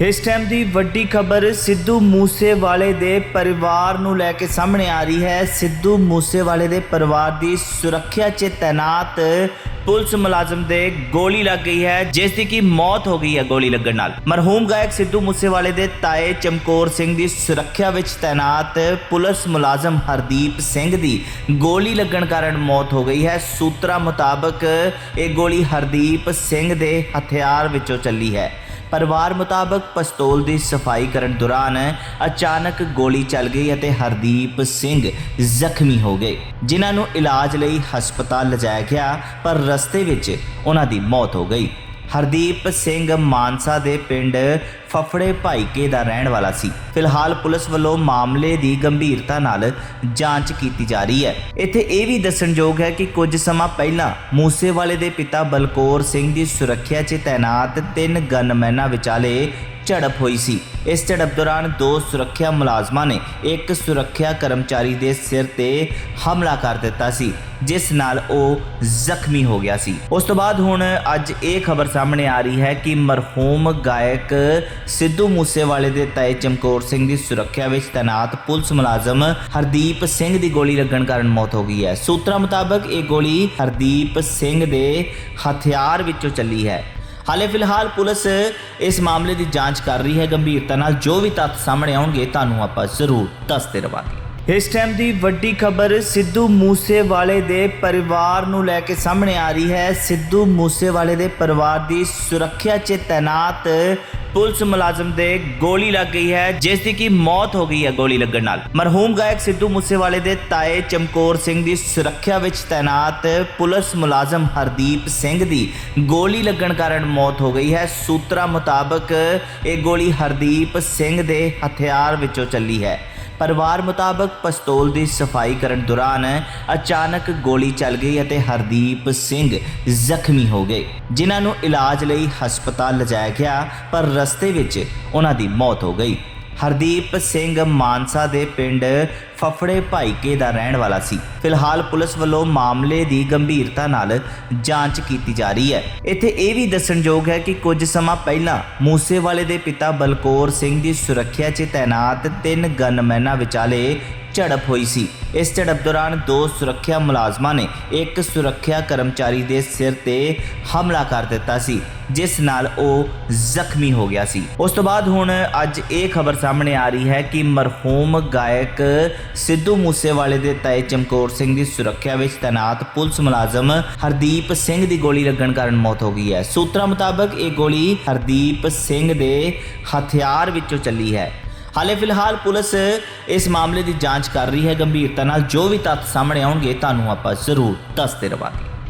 ਇਸ ਟਾਈਮ ਦੀ ਵੱਡੀ ਖਬਰ ਸਿੱਧੂ ਮੂਸੇਵਾਲੇ ਦੇ ਪਰਿਵਾਰ ਨੂੰ ਲੈ ਕੇ ਸਾਹਮਣੇ ਆ ਰਹੀ ਹੈ। ਸਿੱਧੂ ਮੂਸੇਵਾਲੇ ਦੇ ਪਰਿਵਾਰ ਦੀ ਸੁਰੱਖਿਆ 'ਚ ਤੈਨਾਤ ਪੁਲਿਸ ਮੁਲਾਜ਼ਮ ਦੇ ਗੋਲੀ ਲੱਗ ਗਈ ਹੈ, ਜਿਸ ਦੀ ਕੀ ਮੌਤ ਹੋ ਗਈ ਹੈ ਗੋਲੀ ਲੱਗਣ ਨਾਲ। ਮਰਹੂਮ ਗਾਇਕ ਸਿੱਧੂ ਮੂਸੇਵਾਲੇ ਦੇ ਤਾਏ ਚਮਕੌਰ ਸਿੰਘ ਦੀ ਸੁਰੱਖਿਆ ਵਿੱਚ ਤੈਨਾਤ ਪੁਲਿਸ ਮੁਲਾਜ਼ਮ ਹਰਦੀਪ ਸਿੰਘ ਦੀ ਗੋਲੀ ਲੱਗਣ ਕਾਰਨ ਮੌਤ ਹੋ ਗਈ ਹੈ। ਸੂਤਰਾਂ ਮੁਤਾਬਕ ਇਹ ਗੋਲੀ ਹਰਦੀਪ ਸਿੰਘ ਦੇ ਹਥਿਆਰ ਵਿੱਚੋਂ ਚੱਲੀ ਹੈ। ਪਰਿਵਾਰ ਮੁਤਾਬਕ ਪਸਤੌਲ ਦੀ ਸਫ਼ਾਈ ਕਰਨ ਦੌਰਾਨ ਅਚਾਨਕ ਗੋਲੀ ਚੱਲ ਗਈ ਅਤੇ ਹਰਦੀਪ ਸਿੰਘ ਜ਼ਖਮੀ ਹੋ ਗਏ, ਜਿਨ੍ਹਾਂ ਨੂੰ ਇਲਾਜ ਲਈ ਹਸਪਤਾਲ ਲਿਜਾਇਆ ਗਿਆ, ਪਰ ਰਸਤੇ ਵਿੱਚ ਉਹਨਾਂ ਦੀ ਮੌਤ ਹੋ ਗਈ। ਹਰਦੀਪ ਸਿੰਘ ਮਾਨਸਾ ਦੇ ਪਿੰਡ ਫਫੜੇ ਭਾਈਕੇ ਦਾ ਰਹਿਣ ਵਾਲਾ ਸੀ। ਫਿਲਹਾਲ ਪੁਲਿਸ ਵੱਲੋਂ ਮਾਮਲੇ ਦੀ ਗੰਭੀਰਤਾ ਨਾਲ ਜਾਂਚ ਕੀਤੀ ਜਾ ਰਹੀ ਹੈ। ਇੱਥੇ ਇਹ ਵੀ ਦੱਸਣਯੋਗ ਹੈ ਕਿ ਕੁਝ ਸਮਾਂ ਪਹਿਲਾਂ ਮੂਸੇਵਾਲੇ ਦੇ ਪਿਤਾ ਬਲਕੌਰ ਸਿੰਘ ਦੀ ਸੁਰੱਖਿਆ 'ਚ ਤੈਨਾਤ ਤਿੰਨ ਗਨਮੈਨਾਂ ਵਿਚਾਲੇ ਝੜਪ ਹੋਈ ਸੀ। ਇਸ ਝੜਪ ਦੌਰਾਨ ਦੋ ਸੁਰੱਖਿਆ ਮੁਲਾਜ਼ਮਾਂ ਨੇ ਇੱਕ ਸੁਰੱਖਿਆ ਕਰਮਚਾਰੀ ਦੇ ਸਿਰ ਤੇ ਹਮਲਾ ਕਰ ਦਿੱਤਾ ਸੀ, ਜਿਸ ਨਾਲ ਉਹ ਜ਼ਖਮੀ ਹੋ ਗਿਆ ਸੀ। ਉਸ ਤੋਂ ਬਾਅਦ ਹੁਣ ਅੱਜ ਇਹ ਖਬਰ ਸਾਹਮਣੇ ਆ ਰਹੀ ਹੈ ਕਿ ਮਰਹੂਮ ਗਾਇਕ ਸਿੱਧੂ ਮੂਸੇਵਾਲੇ ਦੇ ਤਾਏ ਚਮਕੌਰ ਸਿੰਘ ਦੀ ਸੁਰੱਖਿਆ ਵਿੱਚ ਤੈਨਾਤ ਪੁਲਿਸ ਮੁਲਾਜ਼ਮ ਹਰਦੀਪ ਸਿੰਘ ਦੀ ਗੋਲੀ ਲੱਗਣ ਕਾਰਨ ਮੌਤ ਹੋ ਗਈ ਹੈ। ਸੂਤਰਾਂ ਮੁਤਾਬਕ ਇਹ ਗੋਲੀ ਹਰਦੀਪ ਸਿੰਘ ਦੇ ਹਥਿਆਰ ਵਿੱਚੋਂ ਚੱਲੀ ਹੈ। ਹਾਲੇ ਫਿਲਹਾਲ ਪੁਲਿਸ ਇਸ ਮਾਮਲੇ ਦੀ ਜਾਂਚ ਕਰ ਰਹੀ ਹੈ। ਗੰਭੀਰਤਾ ਨਾਲ ਜੋ ਵੀ ਤੱਥ ਸਾਹਮਣੇ ਆਉਣਗੇ, ਤੁਹਾਨੂੰ ਆਪਾਂ ਜ਼ਰੂਰ ਦੱਸਦੇ ਰਵਾਂਗੇ। ਇਸ ਟਾਈਮ ਦੀ ਵੱਡੀ ਖਬਰ ਸਿੱਧੂ ਮੂਸੇਵਾਲੇ ਦੇ ਪਰਿਵਾਰ ਨੂੰ ਲੈ ਕੇ ਸਾਹਮਣੇ ਆ ਰਹੀ ਹੈ। ਸਿੱਧੂ ਮੂਸੇਵਾਲੇ ਦੇ ਪਰਿਵਾਰ ਦੀ ਸੁਰੱਖਿਆ 'ਚ ਤੈਨਾਤ ਪੁਲਿਸ ਮੁਲਾਜ਼ਮ ਦੇ ਗੋਲੀ ਲੱਗ ਗਈ ਹੈ, ਜਿਸ ਦੀ ਕੀ ਮੌਤ ਹੋ ਗਈ ਹੈ ਗੋਲੀ ਲੱਗਣ ਨਾਲ। ਮਰਹੂਮ ਗਾਇਕ ਸਿੱਧੂ ਮੂਸੇਵਾਲੇ ਦੇ ਤਾਏ ਚਮਕੌਰ ਸਿੰਘ ਦੀ ਸੁਰੱਖਿਆ ਵਿੱਚ ਤਾਇਨਾਤ ਪੁਲਿਸ ਮੁਲਾਜ਼ਮ ਹਰਦੀਪ ਸਿੰਘ ਦੀ ਗੋਲੀ ਲੱਗਣ ਕਾਰਨ ਮੌਤ ਹੋ ਗਈ ਹੈ। ਸੂਤਰਾਂ ਮੁਤਾਬਕ ਇਹ ਗੋਲੀ ਹਰਦੀਪ ਸਿੰਘ ਦੇ ਹਥਿਆਰ ਵਿੱਚੋਂ ਚੱਲੀ ਹੈ। ਪਰਿਵਾਰ ਮੁਤਾਬਕ ਪਸਤੌਲ ਦੀ ਸਫ਼ਾਈ ਕਰਨ ਦੌਰਾਨ ਅਚਾਨਕ ਗੋਲੀ ਚੱਲ ਗਈ ਅਤੇ ਹਰਦੀਪ ਸਿੰਘ ਜ਼ਖਮੀ ਹੋ ਗਏ, ਜਿਨ੍ਹਾਂ ਨੂੰ ਇਲਾਜ ਲਈ ਹਸਪਤਾਲ ਲਿਜਾਇਆ ਗਿਆ, ਪਰ ਰਸਤੇ ਵਿੱਚ ਉਹਨਾਂ ਦੀ ਮੌਤ ਹੋ ਗਈ। ਹਰਦੀਪ ਸਿੰਘ ਮਾਨਸਾ ਦੇ ਪਿੰਡ ਫਫੜੇ ਭਾਈਕੇ ਦਾ ਰਹਿਣ ਵਾਲਾ ਸੀ। ਫਿਲਹਾਲ ਪੁਲਿਸ ਵੱਲੋਂ ਮਾਮਲੇ ਦੀ ਗੰਭੀਰਤਾ ਨਾਲ ਜਾਂਚ ਕੀਤੀ ਜਾ ਰਹੀ ਹੈ। ਇੱਥੇ ਇਹ ਵੀ ਦੱਸਣਯੋਗ ਹੈ ਕਿ ਕੁਝ ਸਮਾਂ ਪਹਿਲਾਂ ਮੂਸੇਵਾਲੇ ਦੇ ਪਿਤਾ ਬਲਕੌਰ ਸਿੰਘ ਦੀ ਸੁਰੱਖਿਆ 'ਚ ਤੈਨਾਤ ਤਿੰਨ ਗਨਮੈਨਾਂ ਵਿਚਾਲੇ ਝੜਪ ਹੋਈ ਸੀ। ਇਸ ਝੜਪ ਦੌਰਾਨ ਦੋ ਸੁਰੱਖਿਆ ਮੁਲਾਜ਼ਮਾਂ ਨੇ ਇੱਕ ਸੁਰੱਖਿਆ ਕਰਮਚਾਰੀ ਦੇ ਸਿਰ ਤੇ ਹਮਲਾ ਕਰ ਦਿੱਤਾ ਸੀ, ਜਿਸ ਨਾਲ ਉਹ ਜ਼ਖਮੀ ਹੋ ਗਿਆ ਸੀ। ਉਸ ਤੋਂ ਬਾਅਦ ਹੁਣ ਅੱਜ ਇਹ ਖਬਰ ਸਾਹਮਣੇ ਆ ਰਹੀ ਹੈ ਕਿ ਮਰਹੂਮ ਗਾਇਕ ਸਿੱਧੂ ਮੂਸੇਵਾਲੇ ਦੇ ਤਾਏ ਚਮਕੌਰ ਸਿੰਘ ਦੀ ਸੁਰੱਖਿਆ ਵਿੱਚ ਤਾਇਨਾਤ ਪੁਲਿਸ ਮੁਲਾਜ਼ਮ ਹਰਦੀਪ ਸਿੰਘ ਦੀ ਗੋਲੀ ਲੱਗਣ ਕਾਰਨ ਮੌਤ ਹੋ ਗਈ ਹੈ। ਸੂਤਰਾਂ ਮੁਤਾਬਕ ਇਹ ਗੋਲੀ ਹਰਦੀਪ ਸਿੰਘ ਦੇ ਹਥਿਆਰ ਵਿੱਚੋਂ ਚੱਲੀ ਹੈ। ਹਾਲੇ ਫਿਲਹਾਲ ਪੁਲਿਸ ਇਸ ਮਾਮਲੇ ਦੀ ਜਾਂਚ ਕਰ ਰਹੀ ਹੈ। ਗੰਭੀਰਤਾ ਨਾਲ ਜੋ ਵੀ ਤੱਥ ਸਾਹਮਣੇ ਆਉਣਗੇ, ਤੁਹਾਨੂੰ ਆਪਾਂ ਜ਼ਰੂਰ ਦੱਸਦੇ ਰਵਾਂਗੇ।